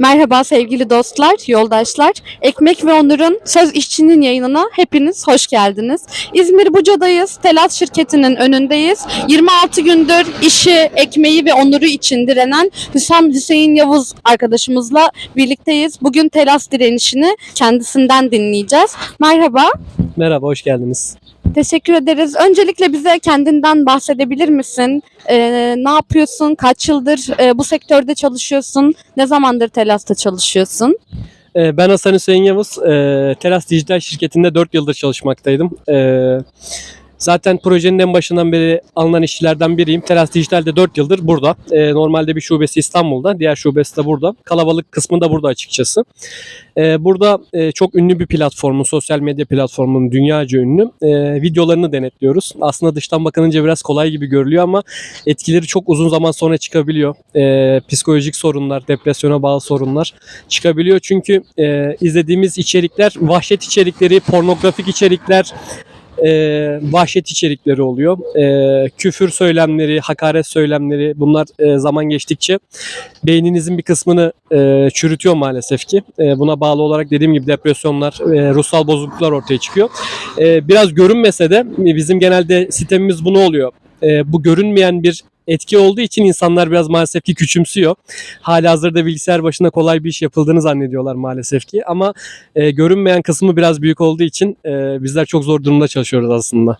Merhaba sevgili dostlar, yoldaşlar. Ekmek ve Onur'un Söz İşçinin yayınına hepiniz hoş geldiniz. İzmir Buca'dayız. Telas şirketinin önündeyiz. 26 gündür işi, ekmeği ve onuru için direnen Hüsam Hüseyin Yavuz arkadaşımızla birlikteyiz. Bugün Telas direnişini kendisinden dinleyeceğiz. Merhaba. Merhaba, hoş geldiniz. Teşekkür ederiz. Öncelikle bize kendinden bahsedebilir misin? Ee, ne yapıyorsun? Kaç yıldır e, bu sektörde çalışıyorsun? Ne zamandır Telas'ta çalışıyorsun? Ee, Ben Hasan Hüseyin Yavuz. Ee, Teras Dijital şirketinde 4 yıldır çalışmaktaydım. Ee, Zaten projenin en başından beri alınan işçilerden biriyim. Teras Dijital'de 4 yıldır burada. Ee, Normalde bir şubesi İstanbul'da, diğer şubesi de burada. Kalabalık kısmı da burada açıkçası. Ee, Burada e, çok ünlü bir platformun, sosyal medya platformunun dünyaca ünlü e, videolarını denetliyoruz. Aslında dıştan bakınınca biraz kolay gibi görülüyor ama etkileri çok uzun zaman sonra çıkabiliyor. Ee, Psikolojik sorunlar, depresyona bağlı sorunlar çıkabiliyor. Çünkü e, izlediğimiz içerikler vahşet içerikleri, pornografik içerikler, e, vahşet içerikleri oluyor. E, küfür söylemleri, hakaret söylemleri bunlar e, zaman geçtikçe beyninizin bir kısmını e, çürütüyor maalesef ki. E, buna bağlı olarak dediğim gibi depresyonlar, e, ruhsal bozukluklar ortaya çıkıyor. E, biraz görünmese de bizim genelde sistemimiz bunu oluyor. E, bu görünmeyen bir etki olduğu için insanlar biraz maalesef ki küçümsüyor. Halihazırda bilgisayar başında kolay bir iş yapıldığını zannediyorlar maalesef ki. Ama e, görünmeyen kısmı biraz büyük olduğu için e, bizler çok zor durumda çalışıyoruz aslında.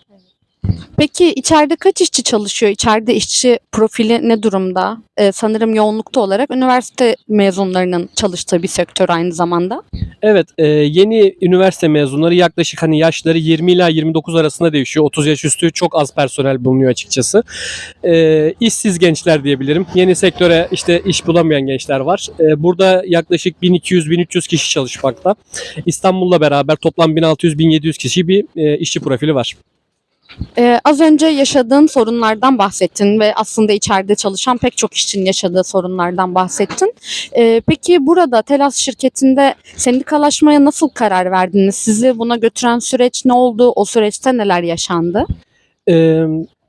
Peki içeride kaç işçi çalışıyor? İçeride işçi profili ne durumda? Ee, sanırım yoğunlukta olarak üniversite mezunlarının çalıştığı bir sektör aynı zamanda. Evet, e, yeni üniversite mezunları yaklaşık hani yaşları 20 ila 29 arasında değişiyor. 30 yaş üstü çok az personel bulunuyor açıkçası. E, işsiz gençler diyebilirim. Yeni sektöre işte iş bulamayan gençler var. E, burada yaklaşık 1200-1300 kişi çalışmakta. İstanbul'la beraber toplam 1600-1700 kişi bir e, işçi profili var. Ee, az önce yaşadığın sorunlardan bahsettin ve aslında içeride çalışan pek çok işçinin yaşadığı sorunlardan bahsettin. Ee, peki burada Telas şirketinde sendikalaşmaya nasıl karar verdiniz? Sizi buna götüren süreç ne oldu? O süreçte neler yaşandı? Ee,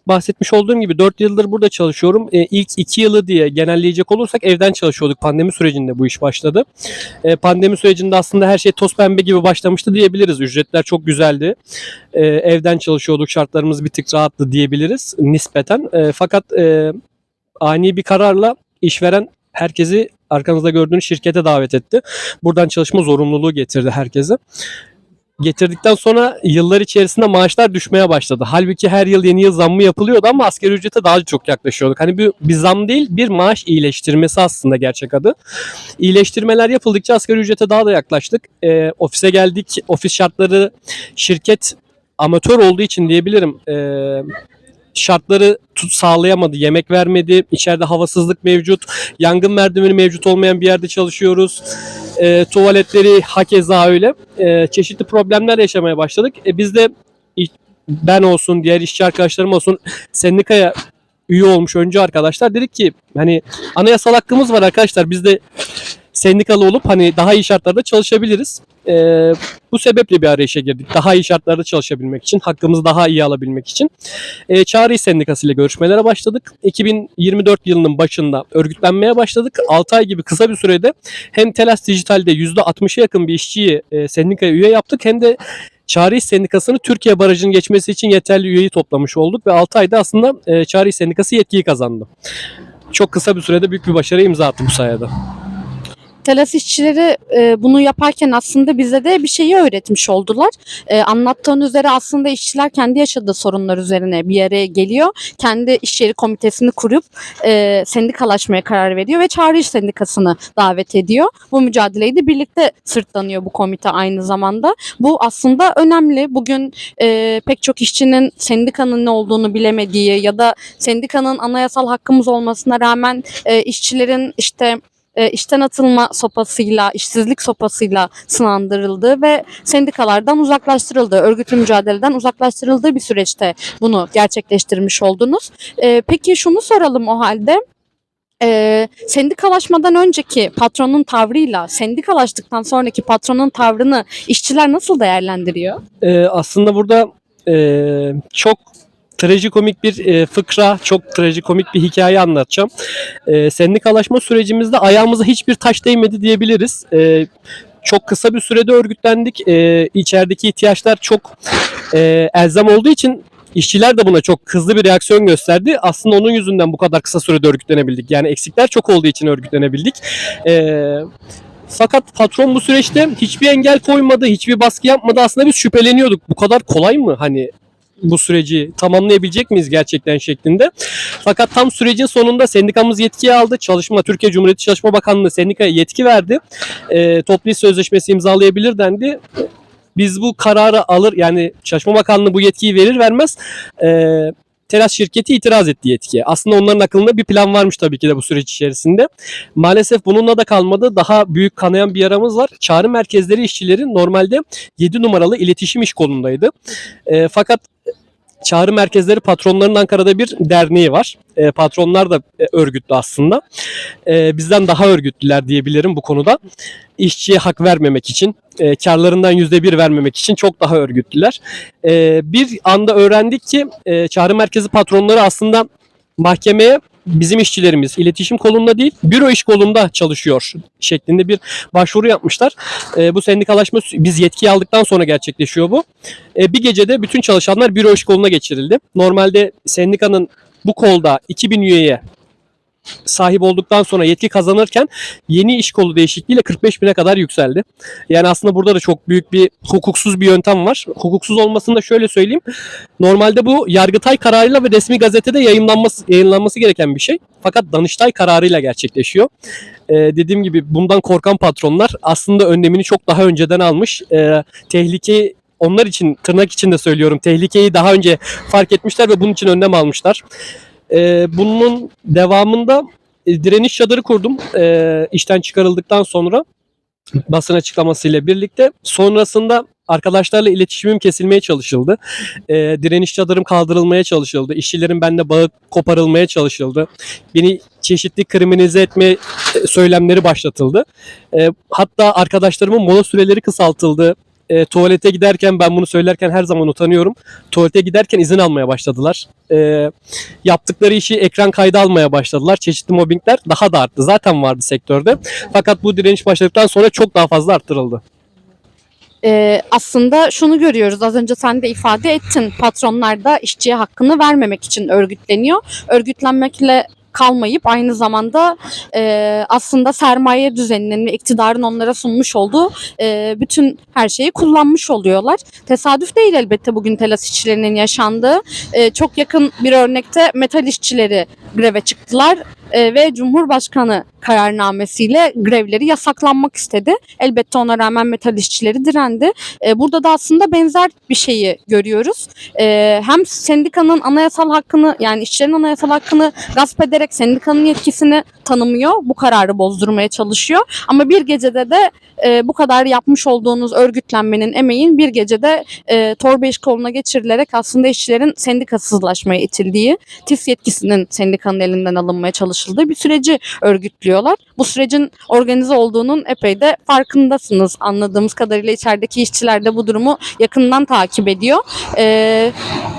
bahsetmiş olduğum gibi 4 yıldır burada çalışıyorum. Ee, ilk 2 yılı diye genelleyecek olursak evden çalışıyorduk. Pandemi sürecinde bu iş başladı. Ee, pandemi sürecinde aslında her şey toz pembe gibi başlamıştı diyebiliriz. Ücretler çok güzeldi. Ee, evden çalışıyorduk. Şartlarımız bir tık rahattı diyebiliriz nispeten. Ee, fakat e, ani bir kararla işveren herkesi arkanızda gördüğünüz şirkete davet etti. Buradan çalışma zorunluluğu getirdi herkese getirdikten sonra yıllar içerisinde maaşlar düşmeye başladı. Halbuki her yıl yeni yıl zammı yapılıyordu ama asgari ücrete daha çok yaklaşıyorduk. Hani bir, bir zam değil bir maaş iyileştirmesi aslında gerçek adı. İyileştirmeler yapıldıkça asgari ücrete daha da yaklaştık. Ee, ofise geldik. Ofis şartları şirket amatör olduğu için diyebilirim. Ee, şartları tut sağlayamadı. Yemek vermedi. İçeride havasızlık mevcut. Yangın merdiveni mevcut olmayan bir yerde çalışıyoruz. E, tuvaletleri hakeza öyle. E, çeşitli problemler yaşamaya başladık. E, biz de ben olsun, diğer işçi arkadaşlarım olsun sendikaya üye olmuş önce arkadaşlar dedik ki hani anayasal hakkımız var arkadaşlar. Biz de sendikalı olup hani daha iyi şartlarda çalışabiliriz. E, bu sebeple bir arayışa girdik. Daha iyi şartlarda çalışabilmek için, hakkımızı daha iyi alabilmek için. E, Çağrı Sendikası ile görüşmelere başladık. 2024 yılının başında örgütlenmeye başladık. 6 ay gibi kısa bir sürede hem Telas Dijital'de %60'a yakın bir işçiyi e, sendikaya üye yaptık hem de Çağrı Sendikası'nı Türkiye Barajı'nın geçmesi için yeterli üyeyi toplamış olduk ve 6 ayda aslında e, Çağrı Sendikası yetkiyi kazandı. Çok kısa bir sürede büyük bir başarı imza attı bu sayede. Telas işçileri e, bunu yaparken aslında bize de bir şeyi öğretmiş oldular. E, anlattığın üzere aslında işçiler kendi yaşadığı sorunlar üzerine bir araya geliyor. Kendi iş yeri komitesini kurup e, sendikalaşmaya karar veriyor ve çağrı iş sendikasını davet ediyor. Bu mücadeleyi de birlikte sırtlanıyor bu komite aynı zamanda. Bu aslında önemli. Bugün e, pek çok işçinin sendikanın ne olduğunu bilemediği ya da sendikanın anayasal hakkımız olmasına rağmen e, işçilerin işte e, işten atılma sopasıyla, işsizlik sopasıyla sınandırıldığı ve sendikalardan uzaklaştırıldığı, örgütlü mücadeleden uzaklaştırıldığı bir süreçte bunu gerçekleştirmiş oldunuz. E, peki şunu soralım o halde. E, sendikalaşmadan önceki patronun tavrıyla sendikalaştıktan sonraki patronun tavrını işçiler nasıl değerlendiriyor? Ee, aslında burada e, çok trajikomik bir e, fıkra, çok trajikomik bir hikaye anlatacağım. E, sendikalaşma sürecimizde ayağımıza hiçbir taş değmedi diyebiliriz. E, çok kısa bir sürede örgütlendik. E, içerideki ihtiyaçlar çok e, elzem olduğu için işçiler de buna çok hızlı bir reaksiyon gösterdi. Aslında onun yüzünden bu kadar kısa sürede örgütlenebildik. Yani eksikler çok olduğu için örgütlenebildik. E, fakat patron bu süreçte hiçbir engel koymadı, hiçbir baskı yapmadı. Aslında biz şüpheleniyorduk. Bu kadar kolay mı hani bu süreci tamamlayabilecek miyiz gerçekten şeklinde. Fakat tam sürecin sonunda sendikamız yetkiyi aldı. Çalışma Türkiye Cumhuriyeti Çalışma Bakanlığı sendikaya yetki verdi. E, toplu sözleşmesi imzalayabilir dendi. Biz bu kararı alır yani Çalışma Bakanlığı bu yetkiyi verir vermez e, Teras şirketi itiraz etti yetkiye. Aslında onların aklında bir plan varmış tabii ki de bu süreç içerisinde. Maalesef bununla da kalmadı. Daha büyük kanayan bir yaramız var. Çağrı merkezleri işçileri normalde 7 numaralı iletişim iş kolundaydı. E, fakat çağrı merkezleri patronların Ankara'da bir derneği var. E, patronlar da e, örgütlü aslında. E, bizden daha örgütlüler diyebilirim bu konuda. İşçiye hak vermemek için, e, karlarından %1 vermemek için çok daha örgütlüler. E, bir anda öğrendik ki e, çağrı merkezi patronları aslında mahkemeye bizim işçilerimiz iletişim kolunda değil büro iş kolunda çalışıyor şeklinde bir başvuru yapmışlar. E, bu sendikalaşma biz yetki aldıktan sonra gerçekleşiyor bu. E, bir gecede bütün çalışanlar büro iş koluna geçirildi. Normalde sendikanın bu kolda 2000 üyeye sahip olduktan sonra yetki kazanırken yeni iş kolu değişikliğiyle 45 bine kadar yükseldi. Yani aslında burada da çok büyük bir hukuksuz bir yöntem var. Hukuksuz olmasını da şöyle söyleyeyim. Normalde bu Yargıtay kararıyla ve resmi gazetede yayınlanması, yayınlanması gereken bir şey. Fakat Danıştay kararıyla gerçekleşiyor. Ee, dediğim gibi bundan korkan patronlar aslında önlemini çok daha önceden almış. Ee, tehlike onlar için tırnak içinde söylüyorum tehlikeyi daha önce fark etmişler ve bunun için önlem almışlar. Ee, bunun devamında e, direniş çadırı kurdum e, işten çıkarıldıktan sonra basın açıklamasıyla birlikte. Sonrasında arkadaşlarla iletişimim kesilmeye çalışıldı. E, direniş çadırım kaldırılmaya çalışıldı. İşçilerin bende bağı koparılmaya çalışıldı. Beni çeşitli kriminalize etme e, söylemleri başlatıldı. E, hatta arkadaşlarımın mola süreleri kısaltıldı. E, tuvalete giderken ben bunu söylerken her zaman utanıyorum. Tuvalete giderken izin almaya başladılar. E, yaptıkları işi ekran kaydı almaya başladılar. Çeşitli mobbingler daha da arttı. Zaten vardı sektörde. Fakat bu direniş başladıktan sonra çok daha fazla arttırıldı. Ee, aslında şunu görüyoruz az önce sen de ifade ettin patronlar da işçiye hakkını vermemek için örgütleniyor. Örgütlenmekle kalmayıp aynı zamanda e, aslında sermaye düzeninin ve iktidarın onlara sunmuş olduğu e, bütün her şeyi kullanmış oluyorlar. Tesadüf değil elbette bugün telas işçilerinin yaşandığı. E, çok yakın bir örnekte metal işçileri greve çıktılar e, ve Cumhurbaşkanı kararnamesiyle grevleri yasaklanmak istedi. Elbette ona rağmen metal işçileri direndi. E, burada da aslında benzer bir şeyi görüyoruz. E, hem sendikanın anayasal hakkını yani işçilerin anayasal hakkını gasp ederek sendikanın yetkisini tanımıyor. Bu kararı bozdurmaya çalışıyor. Ama bir gecede de bu kadar yapmış olduğunuz örgütlenmenin emeğin bir gecede e, torba iş koluna geçirilerek aslında işçilerin sendikasızlaşmaya itildiği, TİS yetkisinin sendikanın elinden alınmaya çalışıldığı bir süreci örgütlüyorlar. Bu sürecin organize olduğunun epey de farkındasınız. Anladığımız kadarıyla içerideki işçiler de bu durumu yakından takip ediyor. E,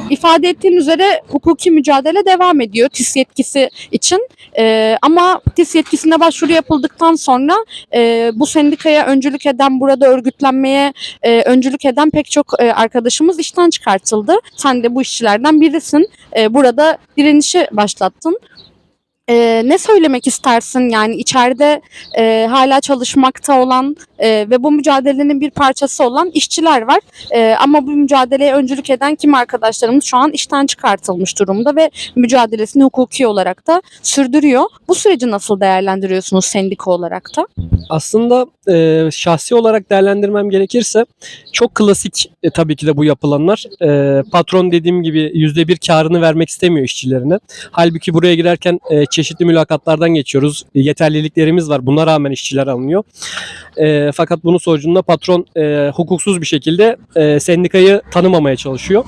ifade ettiğim üzere hukuki mücadele devam ediyor TİS yetkisi için. E, ama TİS yetkisine başvuru yapıldıktan sonra e, bu sendikaya öncülük eden, burada örgütlenmeye e, öncülük eden pek çok e, arkadaşımız işten çıkartıldı. Sen de bu işçilerden birisin. E, burada direnişi başlattın. E, ne söylemek istersin yani içeride e, hala çalışmakta olan e, ve bu mücadelenin bir parçası olan işçiler var. E, ama bu mücadeleye öncülük eden kim arkadaşlarımız şu an işten çıkartılmış durumda ve mücadelesini hukuki olarak da sürdürüyor. Bu süreci nasıl değerlendiriyorsunuz sendika olarak da? Aslında e, şahsi olarak değerlendirmem gerekirse çok klasik e, tabii ki de bu yapılanlar. E, patron dediğim gibi yüzde bir karını vermek istemiyor işçilerine. Halbuki buraya girerken e, çeşitli mülakatlardan geçiyoruz. Yeterliliklerimiz var. Buna rağmen işçiler alınıyor. E, fakat bunun sonucunda patron e, hukuksuz bir şekilde e, sendikayı tanımamaya çalışıyor.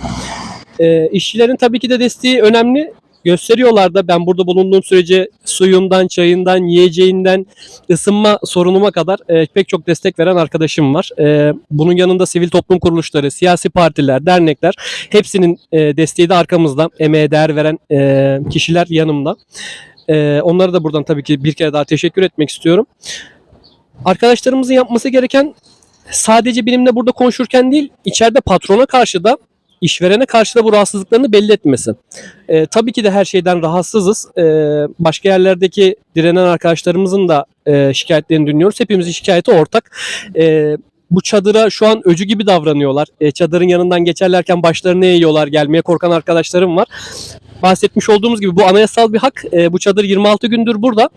E, işçilerin tabii ki de desteği önemli. gösteriyorlar da ben burada bulunduğum sürece suyundan, çayından, yiyeceğinden, ısınma sorunuma kadar e, pek çok destek veren arkadaşım var. E, bunun yanında sivil toplum kuruluşları, siyasi partiler, dernekler hepsinin e, desteği de arkamızda. Emeğe değer veren e, kişiler yanımda. E, onlara da buradan tabii ki bir kere daha teşekkür etmek istiyorum. Arkadaşlarımızın yapması gereken sadece benimle burada konuşurken değil, içeride patrona karşı da işverene karşı da bu rahatsızlıklarını belli etmesi. E, tabii ki de her şeyden rahatsızız. E, başka yerlerdeki direnen arkadaşlarımızın da e, şikayetlerini dinliyoruz. Hepimizin şikayeti ortak. E, bu çadıra şu an öcü gibi davranıyorlar. E, çadırın yanından geçerlerken başlarını eğiyorlar. Gelmeye korkan arkadaşlarım var. Bahsetmiş olduğumuz gibi bu anayasal bir hak. E, bu çadır 26 gündür burada.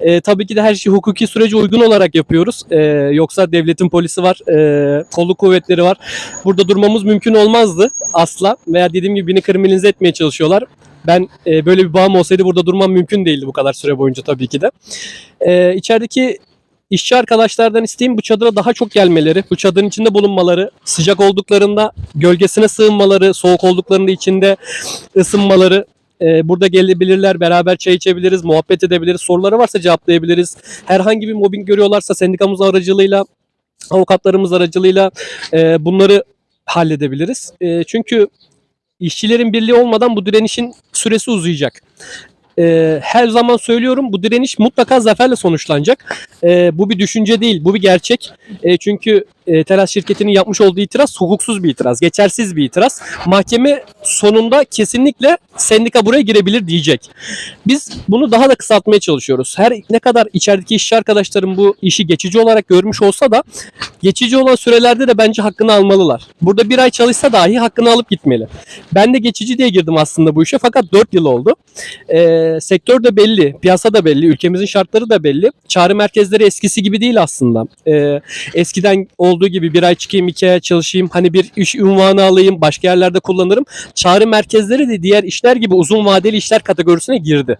E, tabii ki de her şeyi hukuki sürece uygun olarak yapıyoruz. E, yoksa devletin polisi var, e, kolluk kuvvetleri var. Burada durmamız mümkün olmazdı asla. Veya dediğim gibi beni kriminalize etmeye çalışıyorlar. Ben e, böyle bir bağım olsaydı burada durmam mümkün değildi bu kadar süre boyunca tabii ki de. E, içerideki işçi arkadaşlardan isteğim bu çadıra daha çok gelmeleri, bu çadırın içinde bulunmaları, sıcak olduklarında gölgesine sığınmaları, soğuk olduklarında içinde ısınmaları, e, burada gelebilirler, beraber çay içebiliriz, muhabbet edebiliriz, soruları varsa cevaplayabiliriz. Herhangi bir mobbing görüyorlarsa sendikamız aracılığıyla, avukatlarımız aracılığıyla e, bunları halledebiliriz. E, çünkü işçilerin birliği olmadan bu direnişin süresi uzayacak. E, her zaman söylüyorum bu direniş mutlaka zaferle sonuçlanacak. E, bu bir düşünce değil, bu bir gerçek. E, çünkü e, teras şirketinin yapmış olduğu itiraz hukuksuz bir itiraz, geçersiz bir itiraz. Mahkeme sonunda kesinlikle sendika buraya girebilir diyecek. Biz bunu daha da kısaltmaya çalışıyoruz. Her ne kadar içerideki işçi arkadaşlarım bu işi geçici olarak görmüş olsa da geçici olan sürelerde de bence hakkını almalılar. Burada bir ay çalışsa dahi hakkını alıp gitmeli. Ben de geçici diye girdim aslında bu işe fakat 4 yıl oldu. Ee, sektör de belli, piyasa da belli, ülkemizin şartları da belli. Çağrı merkezleri eskisi gibi değil aslında. Ee, eskiden olduğu gibi bir ay çıkayım, iki ay çalışayım, hani bir iş ünvanı alayım, başka yerlerde kullanırım. Çağrı merkezleri de diğer işler gibi uzun vadeli işler kategorisine girdi.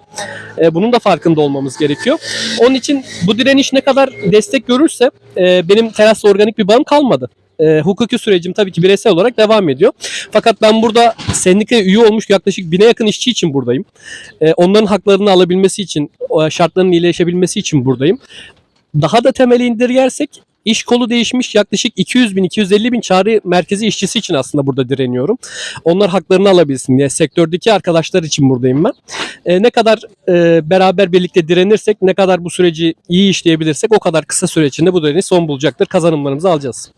Ee, bunun da farkında olmamız gerekiyor. Onun için bu direniş ne kadar destek görürse e, benim terasla organik bir bağım kalmadı. E, hukuki sürecim tabii ki bireysel olarak devam ediyor. Fakat ben burada sendikaya üye olmuş yaklaşık bine yakın işçi için buradayım. E, onların haklarını alabilmesi için, şartlarının iyileşebilmesi için buradayım. Daha da temeli indirgersek iş kolu değişmiş yaklaşık 200 bin 250 bin çağrı merkezi işçisi için aslında burada direniyorum. Onlar haklarını alabilsin diye sektördeki arkadaşlar için buradayım ben. E, ne kadar e, beraber birlikte direnirsek, ne kadar bu süreci iyi işleyebilirsek o kadar kısa süre içinde bu direniş son bulacaktır. Kazanımlarımızı alacağız.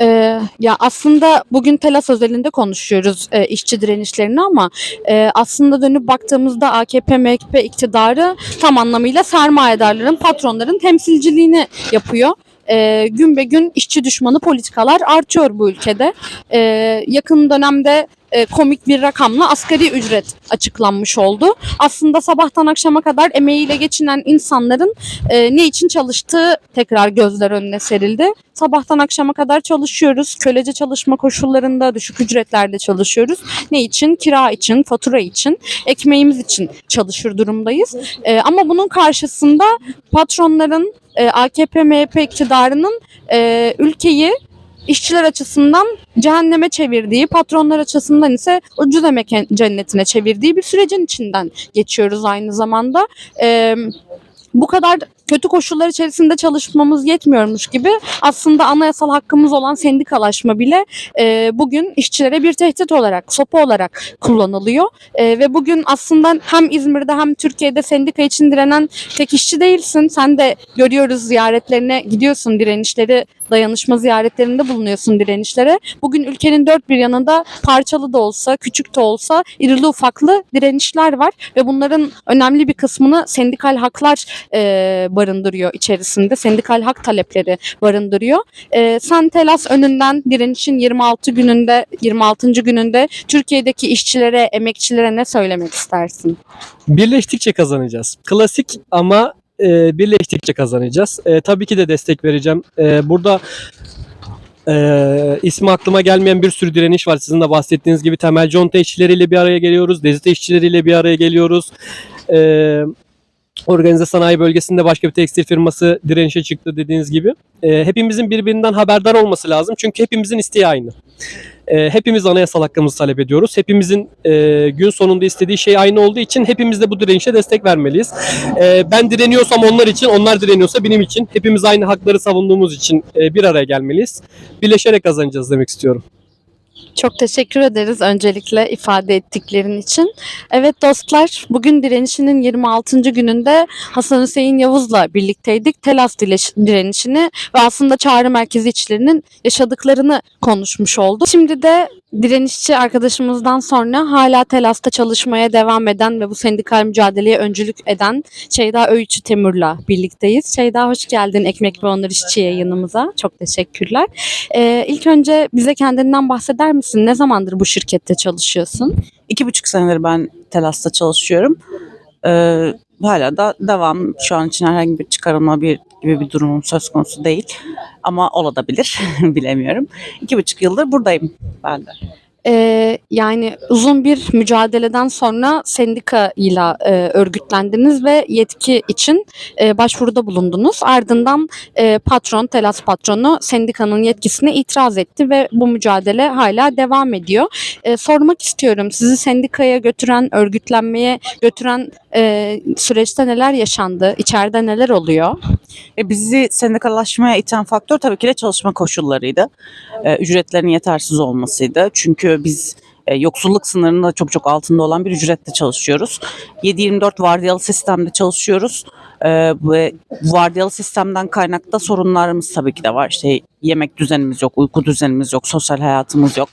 Ee, ya aslında bugün Telas özelinde konuşuyoruz e, işçi direnişlerini ama e, aslında dönüp baktığımızda AKP MHP iktidarı tam anlamıyla sermayedarların, patronların temsilciliğini yapıyor. E, gün be gün işçi düşmanı politikalar artıyor bu ülkede. E, yakın dönemde e, komik bir rakamla asgari ücret açıklanmış oldu. Aslında sabahtan akşama kadar emeğiyle geçinen insanların e, ne için çalıştığı tekrar gözler önüne serildi. Sabahtan akşama kadar çalışıyoruz. Kölece çalışma koşullarında düşük ücretlerde çalışıyoruz. Ne için? Kira için, fatura için, ekmeğimiz için çalışır durumdayız. E, ama bunun karşısında patronların, e, AKP MHP iktidarının e, ülkeyi işçiler açısından cehenneme çevirdiği, patronlar açısından ise ucuz emek cennetine çevirdiği bir sürecin içinden geçiyoruz aynı zamanda. Ee, bu kadar kötü koşullar içerisinde çalışmamız yetmiyormuş gibi aslında anayasal hakkımız olan sendikalaşma bile e, bugün işçilere bir tehdit olarak, sopa olarak kullanılıyor. E, ve bugün aslında hem İzmir'de hem Türkiye'de sendika için direnen tek işçi değilsin. Sen de görüyoruz ziyaretlerine gidiyorsun direnişleri, dayanışma ziyaretlerinde bulunuyorsun direnişlere. Bugün ülkenin dört bir yanında parçalı da olsa, küçük de olsa irili ufaklı direnişler var ve bunların önemli bir kısmını sendikal haklar e, barındırıyor içerisinde. Sendikal hak talepleri barındırıyor. E, sen Telas önünden direnişin 26 gününde 26. gününde Türkiye'deki işçilere, emekçilere ne söylemek istersin? Birleştikçe kazanacağız. Klasik ama e, birleştikçe kazanacağız. E, tabii ki de destek vereceğim. E, burada e, ismi aklıma gelmeyen bir sürü direniş var. Sizin de bahsettiğiniz gibi temel conta işçileriyle bir araya geliyoruz. Dezite işçileriyle bir araya geliyoruz. E, organize sanayi bölgesinde başka bir tekstil firması direnişe çıktı dediğiniz gibi. E, hepimizin birbirinden haberdar olması lazım. Çünkü hepimizin isteği aynı. E, hepimiz anayasal hakkımızı talep ediyoruz. Hepimizin e, gün sonunda istediği şey aynı olduğu için hepimiz de bu direnişe destek vermeliyiz. E, ben direniyorsam onlar için, onlar direniyorsa benim için. Hepimiz aynı hakları savunduğumuz için e, bir araya gelmeliyiz. Birleşerek kazanacağız demek istiyorum. Çok teşekkür ederiz öncelikle ifade ettiklerin için. Evet dostlar, bugün direnişinin 26. gününde Hasan Hüseyin Yavuz'la birlikteydik. Telas direnişini ve aslında çağrı merkezi içlerinin yaşadıklarını konuşmuş olduk. Şimdi de direnişçi arkadaşımızdan sonra hala Telas'ta çalışmaya devam eden ve bu sendikal mücadeleye öncülük eden Şeyda Öğütçü Temur'la birlikteyiz. Şeyda hoş geldin Ekmek ve Onur İşçi yayınımıza. Çok teşekkürler. Ee, ilk önce bize kendinden bahseder misin? Ne zamandır bu şirkette çalışıyorsun? İki buçuk senedir ben Telas'ta çalışıyorum. Ee, hala da devam. Şu an için herhangi bir çıkarılma bir gibi bir durumum söz konusu değil. Ama olabilir. Bilemiyorum. İki buçuk yıldır buradayım ben de. Ee, yani uzun bir mücadeleden sonra sendika ile e, örgütlendiniz ve yetki için e, başvuruda bulundunuz. Ardından e, patron, Telas patronu sendikanın yetkisine itiraz etti ve bu mücadele hala devam ediyor. E, sormak istiyorum sizi sendikaya götüren, örgütlenmeye götüren e, süreçte neler yaşandı? İçeride neler oluyor? E, bizi sendikalaşmaya iten faktör tabii ki de çalışma koşullarıydı. E, ücretlerin yetersiz olmasıydı. Çünkü biz e, yoksulluk sınırının da çok çok altında olan bir ücrette çalışıyoruz. 7-24 vardiyalı sistemde çalışıyoruz. E, ve vardiyalı sistemden kaynaklı da sorunlarımız tabii ki de var. İşte yemek düzenimiz yok, uyku düzenimiz yok, sosyal hayatımız yok.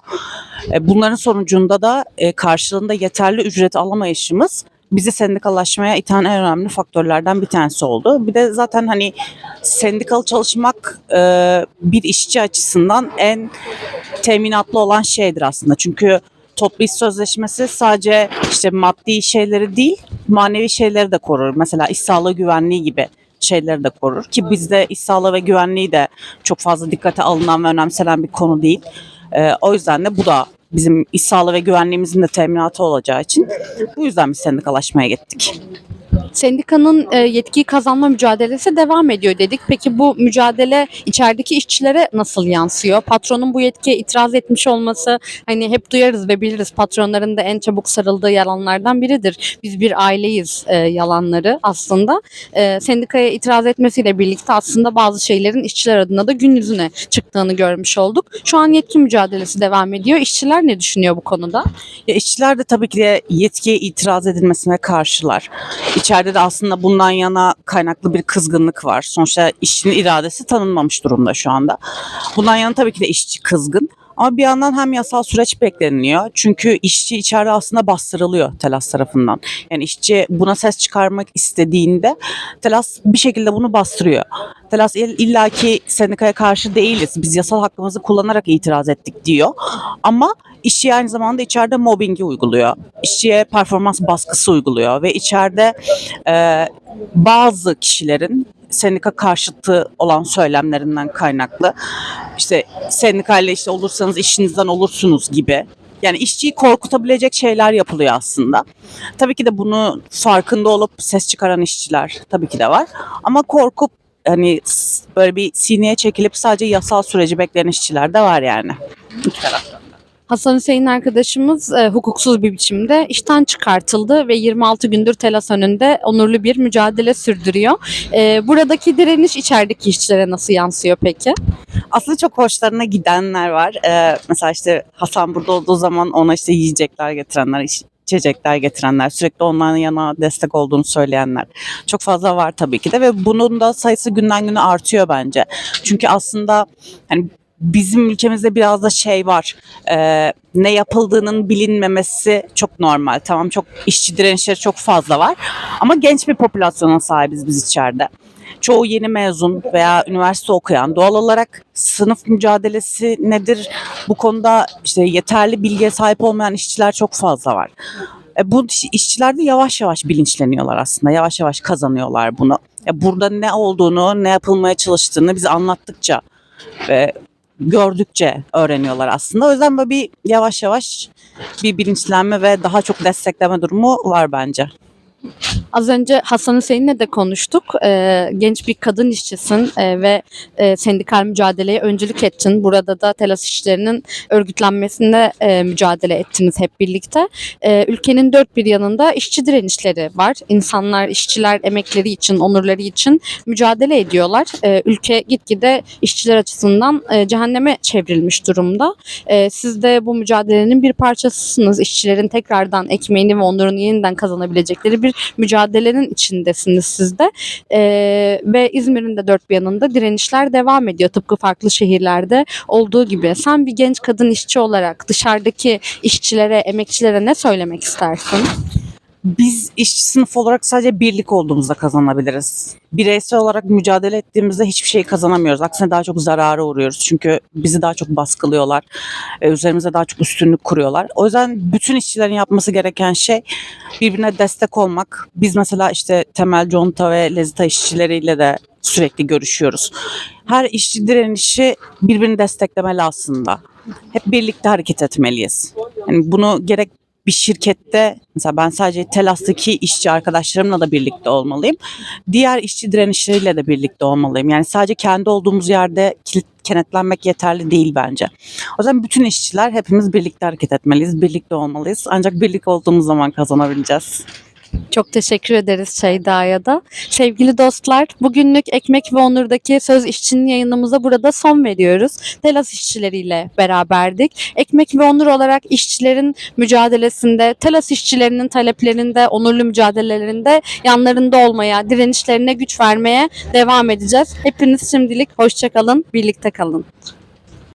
E, bunların sonucunda da e, karşılığında yeterli ücret alamayışımız bizi sendikalaşmaya iten en önemli faktörlerden bir tanesi oldu. Bir de zaten hani sendikalı çalışmak e, bir işçi açısından en teminatlı olan şeydir aslında. Çünkü toplu iş sözleşmesi sadece işte maddi şeyleri değil, manevi şeyleri de korur. Mesela iş sağlığı güvenliği gibi şeyleri de korur. Ki bizde iş sağlığı ve güvenliği de çok fazla dikkate alınan ve önemsenen bir konu değil. E, o yüzden de bu da bizim iş sağlığı ve güvenliğimizin de teminatı olacağı için bu yüzden biz sendikalaşmaya gittik. Sendikanın e, yetkiyi kazanma mücadelesi devam ediyor dedik. Peki bu mücadele içerideki işçilere nasıl yansıyor? Patronun bu yetkiye itiraz etmiş olması hani hep duyarız ve biliriz patronların da en çabuk sarıldığı yalanlardan biridir. Biz bir aileyiz e, yalanları aslında. E, sendikaya itiraz etmesiyle birlikte aslında bazı şeylerin işçiler adına da gün yüzüne çıktığını görmüş olduk. Şu an yetki mücadelesi devam ediyor. İşçiler ne düşünüyor bu konuda? Ya işçiler de tabii ki de yetkiye itiraz edilmesine karşılar. İçeride de aslında bundan yana kaynaklı bir kızgınlık var. Sonuçta işçinin iradesi tanınmamış durumda şu anda. Bundan yana tabii ki de işçi kızgın. Ama bir yandan hem yasal süreç bekleniliyor. Çünkü işçi içeride aslında bastırılıyor Telas tarafından. Yani işçi buna ses çıkarmak istediğinde Telas bir şekilde bunu bastırıyor. Telas ill- illaki sendikaya karşı değiliz. Biz yasal hakkımızı kullanarak itiraz ettik diyor. Ama işçiye aynı zamanda içeride mobbingi uyguluyor. İşçiye performans baskısı uyguluyor ve içeride e, bazı kişilerin sendika karşıtı olan söylemlerinden kaynaklı işte sendikayla işte olursanız işinizden olursunuz gibi yani işçiyi korkutabilecek şeyler yapılıyor aslında. Tabii ki de bunu farkında olup ses çıkaran işçiler tabii ki de var. Ama korkup hani böyle bir sineye çekilip sadece yasal süreci bekleyen işçiler de var yani. İki taraftan. Hasan Hüseyin arkadaşımız e, hukuksuz bir biçimde işten çıkartıldı ve 26 gündür Telas önünde onurlu bir mücadele sürdürüyor. E, buradaki direniş içerideki işçilere nasıl yansıyor peki? Aslında çok hoşlarına gidenler var. Ee, mesela işte Hasan burada olduğu zaman ona işte yiyecekler getirenler, iç- içecekler getirenler, sürekli onların yana destek olduğunu söyleyenler. Çok fazla var tabii ki de ve bunun da sayısı günden güne artıyor bence. Çünkü aslında hani bizim ülkemizde biraz da şey var. Ee, ne yapıldığının bilinmemesi çok normal. Tamam çok işçi direnişleri çok fazla var. Ama genç bir popülasyona sahibiz biz içeride çoğu yeni mezun veya üniversite okuyan doğal olarak sınıf mücadelesi nedir bu konuda işte yeterli bilgiye sahip olmayan işçiler çok fazla var. E, bu iş- işçiler de yavaş yavaş bilinçleniyorlar aslında yavaş yavaş kazanıyorlar bunu. E, burada ne olduğunu ne yapılmaya çalıştığını bize anlattıkça ve gördükçe öğreniyorlar aslında. O yüzden böyle bir yavaş yavaş bir bilinçlenme ve daha çok destekleme durumu var bence. Az önce Hasan Hüseyin'le de konuştuk. Ee, genç bir kadın işçisin e, ve e, sendikal mücadeleye öncülük ettin. Burada da telas işçilerinin örgütlenmesinde e, mücadele ettiniz hep birlikte. E, ülkenin dört bir yanında işçi direnişleri var. İnsanlar, işçiler emekleri için, onurları için mücadele ediyorlar. E, ülke gitgide işçiler açısından e, cehenneme çevrilmiş durumda. E, siz de bu mücadelenin bir parçasısınız. İşçilerin tekrardan ekmeğini ve onurunu yeniden kazanabilecekleri bir mücadelenin içindesiniz siz de. E, ve İzmir'in de dört bir yanında direnişler devam ediyor. Tıpkı farklı şehirlerde olduğu gibi. Sen bir genç kadın işçi olarak dışarıdaki işçilere, emekçilere ne söylemek istersin? Biz işçi sınıfı olarak sadece birlik olduğumuzda kazanabiliriz. Bireysel olarak mücadele ettiğimizde hiçbir şey kazanamıyoruz. Aksine daha çok zarara uğruyoruz. Çünkü bizi daha çok baskılıyorlar. e, Üzerimize daha çok üstünlük kuruyorlar. O yüzden bütün işçilerin yapması gereken şey birbirine destek olmak. Biz mesela işte Temel Conta ve Lezita işçileriyle de sürekli görüşüyoruz. Her işçi direnişi birbirini desteklemeli aslında. Hep birlikte hareket etmeliyiz. Yani bunu gerek bir şirkette mesela ben sadece Telas'taki işçi arkadaşlarımla da birlikte olmalıyım. Diğer işçi direnişleriyle de birlikte olmalıyım. Yani sadece kendi olduğumuz yerde kilit kenetlenmek yeterli değil bence. O yüzden bütün işçiler hepimiz birlikte hareket etmeliyiz, birlikte olmalıyız. Ancak birlik olduğumuz zaman kazanabileceğiz. Çok teşekkür ederiz Şeyda'ya da. Sevgili dostlar, bugünlük Ekmek ve Onur'daki Söz İşçinin yayınımıza burada son veriyoruz. Telas işçileriyle beraberdik. Ekmek ve Onur olarak işçilerin mücadelesinde, Telas işçilerinin taleplerinde, onurlu mücadelelerinde yanlarında olmaya, direnişlerine güç vermeye devam edeceğiz. Hepiniz şimdilik hoşça kalın, birlikte kalın.